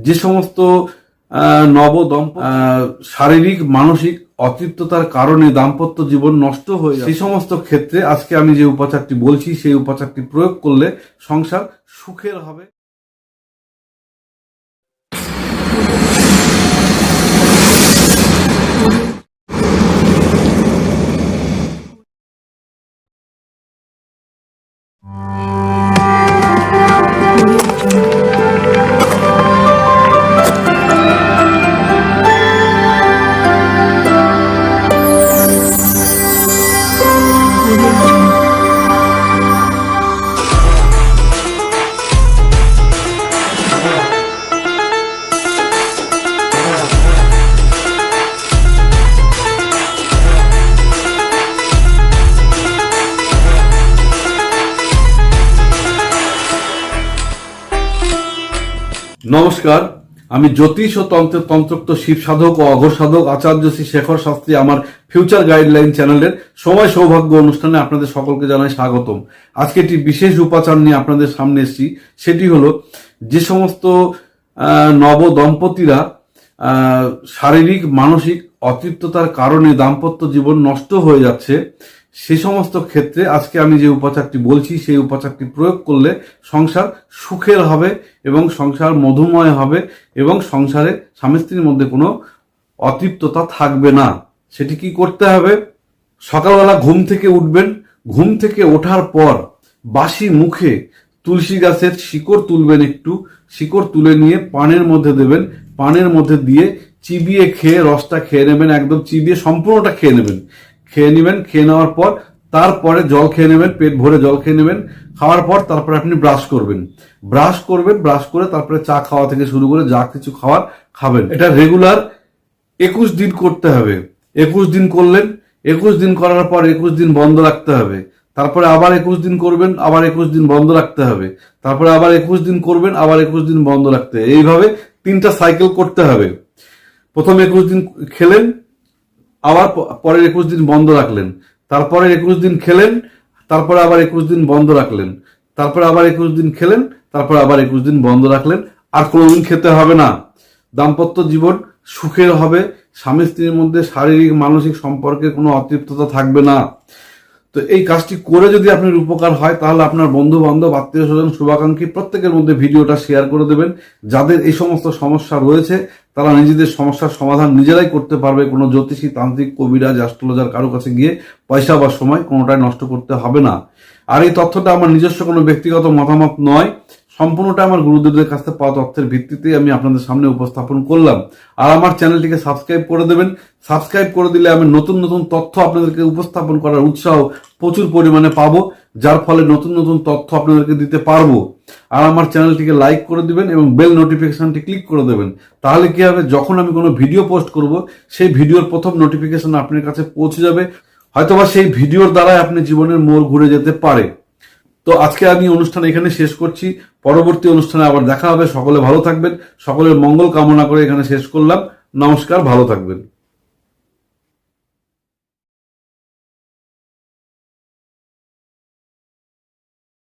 যে সমস্ত আহ, শারীরিক মানসিক অতৃপ্ততার কারণে দাম্পত্য জীবন নষ্ট হয়ে সেই সমস্ত ক্ষেত্রে আজকে আমি যে উপাচারটি বলছি সেই উপাচারটি প্রয়োগ করলে সংসার সুখের হবে। নমস্কার, আমি জ্যোতিষ ও তন্ত্র তন্ত্রক্ত শিব সাধক ও অঘর সাধক আচার্য শ্রী শেখর শাস্ত্রী আমার ফিউচার গাইডলাইন চ্যানেলের সময় সৌভাগ্য অনুষ্ঠানে আপনাদের সকলকে জানাই স্বাগতম। আজকে একটি বিশেষ উপাচার নিয়ে আপনাদের সামনে এসেছি, সেটি হলো যে সমস্ত নব দম্পতিরা শারীরিক, মানসিক অতৃপ্ততার কারণে দাম্পত্য জীবন নষ্ট হয়ে যাচ্ছে সে সমস্ত ক্ষেত্রে আজকে আমি যে উপাচারটি বলছি, সেই উপাচারটি প্রয়োগ করলে সংসার সুখের হবে এবং সংসার মধুময় হবে এবং সংসারে স্বামী স্ত্রীর মধ্যে কোনো অতৃপ্ততা থাকবে না। সেটি কি করতে হবে? সকালবেলা ঘুম থেকে উঠবেন। ঘুম থেকে ওঠার পর বাসি মুখে তুলসী গাছের শিকড় তুলবেন একটু। শিকড় তুলে নিয়ে পানের মধ্যে দেবেন। পানের মধ্যে দিয়ে চিবিয়ে খেয়ে রসটা খেয়ে নেবেন। একদম চিবিয়ে সম্পূর্ণটা খেয়ে নেবেন। খেয়ে নেবেন, খেয়ে নেওয়ার পর তারপরে জল খেয়ে নেবেন, পেট ভরে জল খেয়ে নেবেন, খাওয়ার পর তারপরে আপনি ব্রাশ করবেন। ব্রাশ করবেন, ব্রাশ করে তারপরে চা খাওয়া থেকে শুরু করে যা কিছু খাওয়ার খাবেন। এটা রেগুলার একুশ দিন করতে হবে। একুশ দিন করলেন, একুশ দিন করার পর একুশ দিন বন্ধ রাখতে হবে। তারপরে আবার একুশ দিন করবেন, আবার একুশ দিন বন্ধ রাখতে হবে। তারপরে আবার একুশ দিন করবেন, আবার একুশ দিন বন্ধ রাখতে এইভাবে তিনটা সাইকেল করতে হবে। প্রথম একুশ দিন খেলেন আবার পরের একুশ দিন বন্ধ রাখলেন। তারপরে একুশ দিন খেলেন, তারপরে আবার একুশ দিন বন্ধ রাখলেন। তারপরে আবার একুশ দিন খেলেন, তারপরে আবার একুশ দিন বন্ধ রাখলেন। আর কোনোদিন খেতে হবে না। দাম্পত্য জীবন সুখের হবে স্বামী স্ত্রীর মধ্যে শারীরিক, মানসিক সম্পর্কে কোনো অতৃপ্ততা থাকবে না। তো এই কাজটি করে যদি আপনার উপকার হয়, তাহলে আপনার বন্ধু বান্ধব আত্মীয় স্বজন শুভাকাঙ্ক্ষী প্রত্যেকের মধ্যে ভিডিওটা শেয়ার করে দেবেন। যাদের এই সমস্ত সমস্যা রয়েছে, তারা নিজেদের সমস্যার সমাধান নিজেরাই করতে পারবে। কোনো জ্যোতিষী, তান্ত্রিক, কবিরাজ অ্যাস্ট্রোলজার কারও কাছে গিয়ে পয়সা বা সময় কোনোটাই নষ্ট করতে হবে না। আর এই তথ্যটা আমার নিজস্ব কোনো ব্যক্তিগত মতামত নয়। সম্পূর্ণটা আমার গুরুদেবদের কাছ থেকে পাওয়া তথ্যের ভিত্তিতেই আমি আপনাদের সামনে উপস্থাপন করলাম। আর আমার চ্যানেলটিকে সাবস্ক্রাইব করে দেবেন। সাবস্ক্রাইব করে দিলে আমি নতুন নতুন তথ্য আপনাদেরকে উপস্থাপন করার উৎসাহ প্রচুর পরিমাণে পাবো, যার ফলে নতুন নতুন তথ্য আপনাদেরকে দিতে পারব। আর আমার চ্যানেলটিকে লাইক করে দিবেন এবং বেল নোটিফিকেশনটি ক্লিক করে দেবেন। তাহলে কি হবে, যখন আমি কোনো ভিডিও পোস্ট করব, সেই ভিডিওর প্রথম নোটিফিকেশন আপনার কাছে পৌঁছে যাবে। হয়তোবা সেই ভিডিওর দ্বারাই আপনি জীবনের মোড় ঘুরে যেতে পারে। তো আজকে আমি অনুষ্ঠান এখানে শেষ করছি। পরবর্তী অনুষ্ঠানে আবার দেখা হবে। সকলে ভালো থাকবেন। সকলের মঙ্গল কামনা করে এখানে শেষ করলাম। নমস্কার, ভালো থাকবেন।